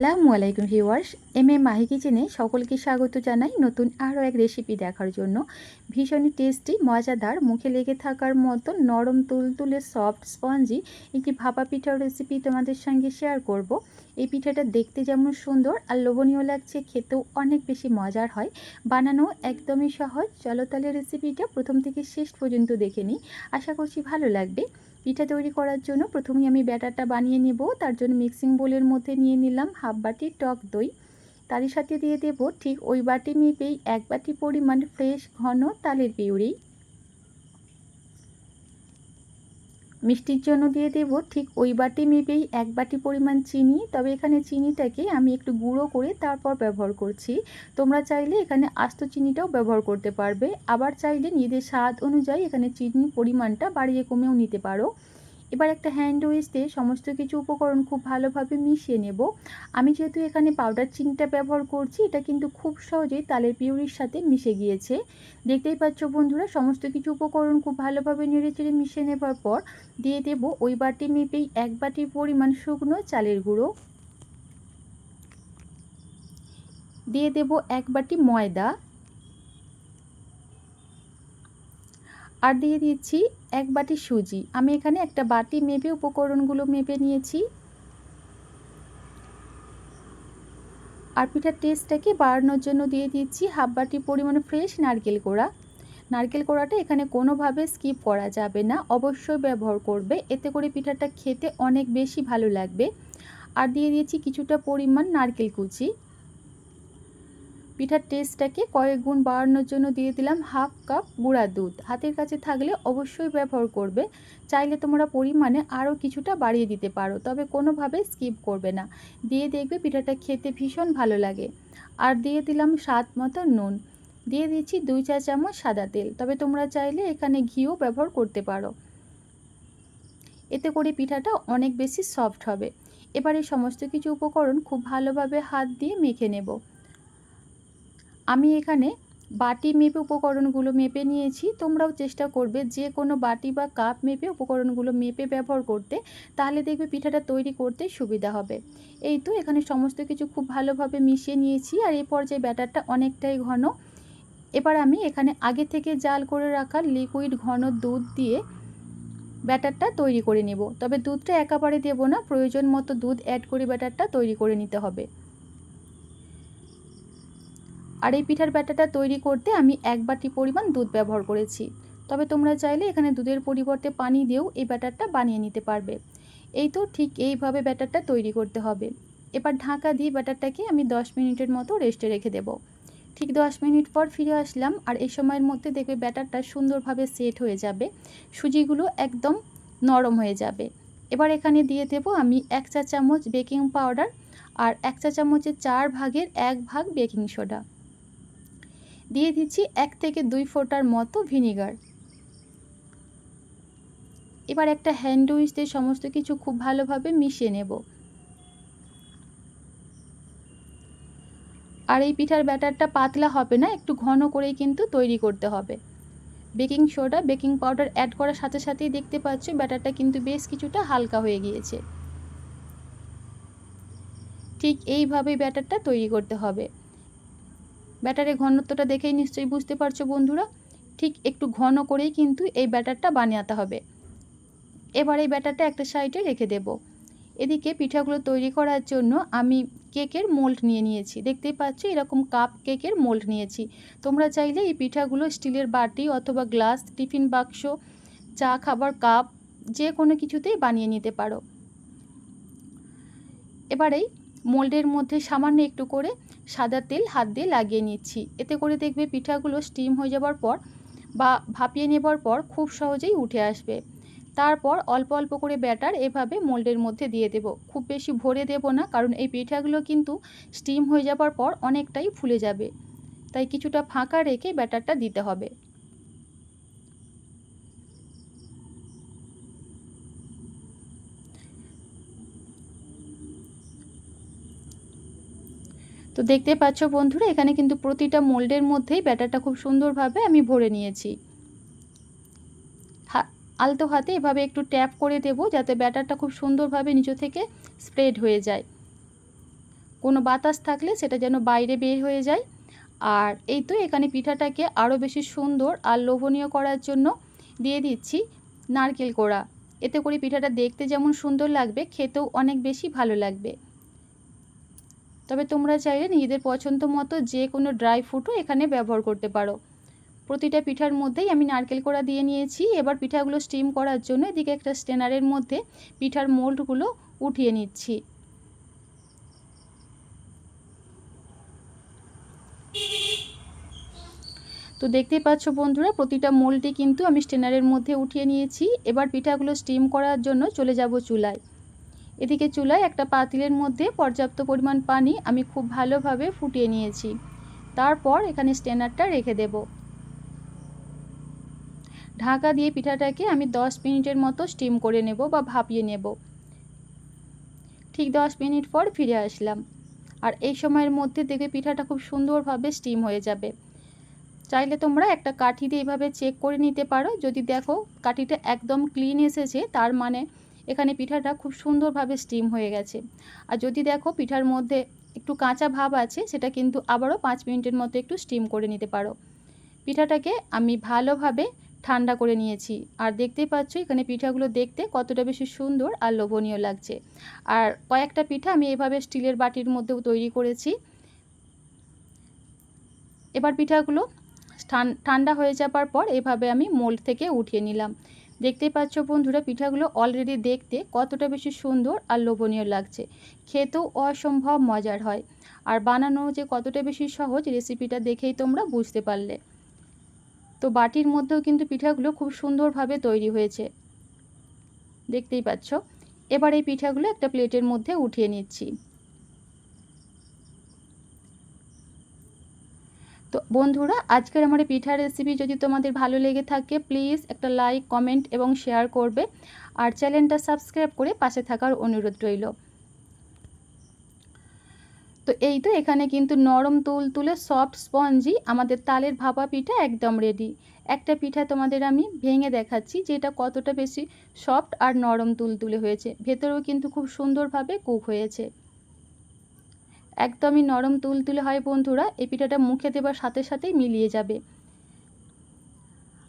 আসসালামু আলাইকুম viewers M A Mahi কিচেনে সকলকে স্বাগত জানাই নতুন আরও এক রেসিপি দেখার জন্য। ভীষণই টেস্টি মজাদার, মুখে লেগে থাকার মতো নরম তুলতুলে সফট স্পঞ্জি একটি ভাপা পিঠার রেসিপি তোমাদের সঙ্গে শেয়ার করব। এই পিঠাটা দেখতে যেমন সুন্দর আর লোভনীয় লাগছে, খেতেও অনেক বেশি মজার হয়। বানানো একদমই সহজ, চলো তাহলে রেসিপিটা প্রথম থেকে শেষ পর্যন্ত দেখে নিই। আশা করছি ভালো লাগবে। পিঠা তৈরি করার জন্য প্রথমেই আমি ব্যাটারটা বানিয়ে নেব। তার জন্য মিক্সিং বোলের মধ্যে নিয়ে নিলাম হাফ বাটি টক দই। তারই সাথে দিয়ে দেব ঠিক ওই বাটি মেপেই এক বাটি পরিমাণ ফ্রেশ ঘন তালের পিউরি। মিষ্টির জন্য দিয়ে দেব। ঠিক ওই বাটি মেপেই এক বাটি পরিমাণ চিনি। তবে এখানে চিনিটাকে আমি একটু গুঁড়ো করে তারপর ব্যবহার করছি। তোমরা চাইলে এখানে আস্ত চিনিটাও ব্যবহার করতে পারবে। আবার চাইলে নিজেদের স্বাদ অনুযায়ী এখানে চিনির পরিমাণটা বাড়িয়ে কমেও নিতে পারো। এবার একটা হ্যান্ড উইচ দিয়ে সমস্ত কিছু উপকরণ খুব ভালোভাবে মিশিয়ে নেব। আমি যেহেতু এখানে পাউডার চিনিটা ব্যবহার করছি, এটা কিন্তু খুব সহজেই তালের পিউরির সাথে মিশে গিয়েছে। দেখতেই পাচ্ছ বন্ধুরা, সমস্ত কিছু উপকরণ খুব ভালোভাবে নেড়ে চেড়ে মিশিয়ে নেবার পর দিয়ে দেব ওই বাটি মেপেই এক বাটির পরিমাণ শুকনো চালের গুঁড়ো। দিয়ে দেব এক বাটি ময়দা। আর দিয়ে দিচ্ছি এক বাটি সুজি। আমি এখানে একটা বাটি মেপে উপকরণগুলো মেপে নিয়েছি। আর পিঠার টেস্টটাকে বাড়ানোর জন্য দিয়ে দিচ্ছি হাফ বাটি পরিমাণে ফ্রেশ নারকেল কোড়া। নারকেল কোড়াটা এখানে কোনোভাবে স্কিপ করা যাবে না, অবশ্যই ব্যবহার করবে। এতে করে পিঠাটা খেতে অনেক বেশি ভালো লাগবে। আর দিয়ে দিয়েছি কিছুটা পরিমাণ নারকেল কুচি। পিঠার টেস্টটাকে কয়েক গুণ বাড়ানোর জন্য দিয়ে দিলাম হাফ কাপ গুঁড়া দুধ। হাতের কাছে থাকলে অবশ্যই ব্যবহার করবে। চাইলে তোমরা পরিমাণে আরও কিছুটা বাড়িয়ে দিতে পারো, তবে কোনোভাবে স্কিপ করবে না। দিয়ে দেখবে পিঠাটা খেতে ভীষণ ভালো লাগে। আর দিয়ে দিলাম স্বাদ মতো নুন। দিয়ে দিচ্ছি দুই চা চামচ সাদা তেল, তবে তোমরা চাইলে এখানে ঘিও ব্যবহার করতে পারো। এতে করে পিঠাটা অনেক বেশি সফট হবে। এবার সমস্ত কিছু উপকরণ খুব ভালোভাবে হাত দিয়ে মেখে নেব। আমি এখানে বাটি মেপে উপকরণগুলো মেপে নিয়েছি। তোমরাও চেষ্টা করবে যে কোনো বাটি বা কাপ মেপে উপকরণগুলো মেপে ব্যবহার করতে, তাহলে দেখবে পিঠাটা তৈরি করতে সুবিধা হবে। এই তো এখানে সমস্ত কিছু খুব ভালোভাবে মিশিয়ে নিয়েছি আর এই পর্যায়ে ব্যাটারটা অনেকটাই ঘন। এবার আমি এখানে আগে থেকে জাল করে রাখা লিকুইড ঘন দুধ দিয়ে ব্যাটারটা তৈরি করে নেব। তবে দুধটা একেবারে দেবো না, প্রয়োজন মতো দুধ অ্যাড করে ব্যাটারটা তৈরি করে নিতে হবে। আর এই পিঠার ব্যাটাটা তৈরি করতে আমি এক বাটি পরিমাণ দুধ ব্যবহার করেছি। তবে তোমরা চাইলে এখানে দুধের পরিবর্তে পানি দিয়েও এই ব্যাটারটা বানিয়ে নিতে পারবে। এই তো ঠিক এইভাবে ব্যাটারটা তৈরি করতে হবে। এবার ঢাকা দিয়ে ব্যাটারটাকে আমি 10 মিনিটের মতো রেস্টে রেখে দেব। ঠিক 10 মিনিট পর ফিরে আসলাম আর এই সময়ের মধ্যে দেখবে ব্যাটারটা সুন্দরভাবে সেট হয়ে যাবে। সুজিগুলো একদম নরম হয়ে যাবে। এবার এখানে দিয়ে দেব আমি এক চা চামচ বেকিং পাউডার আর এক চা চামচের চার ভাগের এক ভাগ বেকিং সোডা। দিয়ে দিচ্ছি এক থেকে দুই ফোঁটার মতো ভিনিগার। এবার একটা হ্যান্ড উইচ দিয়ে সমস্ত কিছু খুব ভালোভাবে মিশিয়ে নেব। আর এই পিঠার ব্যাটারটা পাতলা হবে না, একটু ঘন করেই কিন্তু তৈরি করতে হবে। Baking soda, baking powder add করার সাথে সাথেই দেখতে পাচ্ছ ব্যাটারটা কিন্তু বেশ কিছুটা হালকা হয়ে গিয়েছে। ঠিক এইভাবেই ব্যাটারটা তৈরি করতে হবে। ব্যাটারের ঘনত্বটা দেখেই নিশ্চয়ই বুঝতে পারছ বন্ধুরা। ঠিক একটু ঘন করেই কিন্তু এই ব্যাটারটা বানাতে হবে। এবার এই ব্যাটারটা একটা সাইডে রেখে দেব। এদিকে পিঠাগুলো তৈরি করার জন্য আমি কেকের মোল্ড নিয়ে নিয়েছি। দেখতেই পাচ্ছ এরকম কাপ কেকের মোল্ড নিয়েছি। তোমরা চাইলে এই পিঠাগুলো স্টিলের বাটি অথবা গ্লাস, টিফিন বাক্স, চা, খাবার কাপ, যে কোনো কিছুতেই বানিয়ে নিতে পারো। এবারেই মোল্ডের মধ্যে সামান্য একটু করে সাদা তেল হাত দিয়ে লাগিয়ে নিচ্ছি। এতে করে দেখবে পিঠাগুলো স্টিম হয়ে যাবার পর বা ভাপিয়ে নেবার পর খুব সহজেই উঠে আসবে। তারপর অল্প অল্প করে ব্যাটার এভাবে মোল্ডের মধ্যে দিয়ে দেব। খুব বেশি ভরে দেব না, কারণ এই পিঠাগুলো কিন্তু স্টিম হয়ে যাবার পর অনেকটাই ফুলে যাবে। তাই কিছুটা ফাঁকা রেখে ব্যাটারটা দিতে হবে। তো দেখতে পাচ্ছ বন্ধুরা, এখানে কিন্তু প্রতিটা মোল্ডের মধ্যেই ব্যাটারটা খুব সুন্দরভাবে আমি ভরে নিয়েছি। আলতো হাতে এভাবে একটু ট্যাপ করে দেব যাতে ব্যাটারটা খুব সুন্দরভাবে নিচে থেকে স্প্রেড হয়ে যায়। কোনো বাতাস থাকলে সেটা যেন বাইরে বের হয়ে যায়। আর এই তো এখানে পিঠাটাকে আরও বেশি সুন্দর আর লোভনীয় করার জন্য দিয়ে দিচ্ছি নারকেল কোড়া। এতে করে পিঠাটা দেখতে যেমন সুন্দর লাগবে, খেতেও অনেক বেশি ভালো লাগবে। তবে তোমরা চাইলে নিজেদের পছন্দ মতো যে কোনো ড্রাই ফ্রুটও এখানে ব্যবহার করতে পারো। প্রতিটা পিঠার মধ্যেই আমি নারকেল কোড়া দিয়ে নিয়েছি। এবার পিঠাগুলো স্টিম করার জন্য এদিকে একটা স্টেনারের মধ্যে পিঠার মোল্ডগুলো উঠিয়ে নিচ্ছি। তো দেখতেই পাচ্ছ বন্ধুরা, প্রতিটা মোলটি কিন্তু আমি স্টেনারের মধ্যে উঠিয়ে নিয়েছি। এবার পিঠাগুলো স্টিম করার জন্য চলে যাব চুলায়। এদিকে চুলায় একটা পাতিলের মধ্যে পর্যাপ্ত পরিমাণ পানি আমি খুব ভালোভাবে ফুটিয়ে নিয়েছি। তারপর এখানে স্টেনারটা রেখে দেব। ঢাকা দিয়ে পিঠাটাকে আমি 10 মিনিটের মতো স্টিম করে নেব বা ভাপিয়ে নেব। ঠিক 10 মিনিট পর ফিরে আসলাম। আর এই সময়ের মধ্যে দেখে পিঠাটা খুব সুন্দরভাবে স্টিম হয়ে যাবে। চাইলে তোমরা একটা কাঠি দিয়ে এভাবে চেক করে নিতে পারো। যদি দেখো কাঠিটা একদম ক্লিন এসেছে, তার মানে এখানে পিঠাটা খুব সুন্দরভাবে স্টিম হয়ে গেছে। আর যদি দেখো পিঠার মধ্যে একটু কাঁচা ভাব আছে, সেটা কিন্তু আবারও পাঁচ মিনিটের মতো একটু স্টিম করে নিতে পারো। পিঠাটাকে আমি ভালোভাবে ঠান্ডা করে নিয়েছি। আর দেখতেই পাচ্ছ এখানে পিঠাগুলো দেখতে কতটা বেশি সুন্দর আর লোভনীয় লাগছে। আর কয়েকটা পিঠা আমি এভাবে স্টিলের বাটির মধ্যেও তৈরি করেছি। এবার পিঠাগুলো ঠান্ডা হয়ে যাবার পর এভাবে আমি মোল্ড থেকে উঠিয়ে নিলাম। দেখতেই পাচ্ছ বন্ধুরা, পিঠাগুলো অলরেডি দেখতে কতটা বেশি সুন্দর আর লোভনীয় লাগছে। খেতেও অসম্ভব মজার হয়। আর বানানো যে কতটা বেশি সহজ রেসিপিটা দেখেই তোমরা বুঝতে পারলে। তো বাটির মধ্যেও কিন্তু পিঠাগুলো খুব সুন্দরভাবে তৈরি হয়েছে। দেখতেই পাচ্ছ? এবার এই পিঠাগুলো একটা প্লেটের মধ্যে উঠিয়ে নিচ্ছি। তো বন্ধুরা, আজকের আমার পিঠার রেসিপি যদি তোমাদের ভালো লেগে থাকে প্লিজ একটা লাইক কমেন্ট এবং শেয়ার করবে। আর চ্যানেলটা সাবস্ক্রাইব করে পাশে থাকার অনুরোধ রইল। তো এই তো এখানে কিন্তু নরম তুল তুলে সফট স্পঞ্জি আমাদের তালের ভাপা পিঠা একদম রেডি একটা পিঠা তোমাদের আমি ভেঙে দেখাচ্ছি যে এটা কতটা বেশি সফট আর নরম তুল তুলে হয়েছে। ভেতরেও কিন্তু খুব সুন্দরভাবে কুক হয়েছে। একদমই নরম তুলতুলে হয় বন্ধুরা, এই পিঠাটা মুখে দেবার সাথে সাথেই মিলিয়ে যাবে।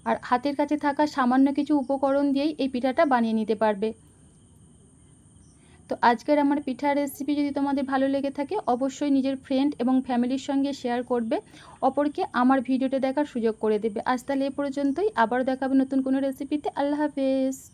আর হাতের কাছে থাকা সামান্য কিছু উপকরণ দিয়েই এই পিঠাটা বানিয়ে নিতে পারবে। তো আজকের আমার পিঠার রেসিপি যদি তোমাদের ভালো লেগে থাকে, অবশ্যই নিজের ফ্রেন্ড এবং ফ্যামিলির সঙ্গে শেয়ার করবে। অপরকে আমার ভিডিওটা দেখার সুযোগ করে দেবে। আজ তাহলে এ পর্যন্তই, আবার দেখাবে নতুন কোনো রেসিপিতে আল্লাহ হাফেজ।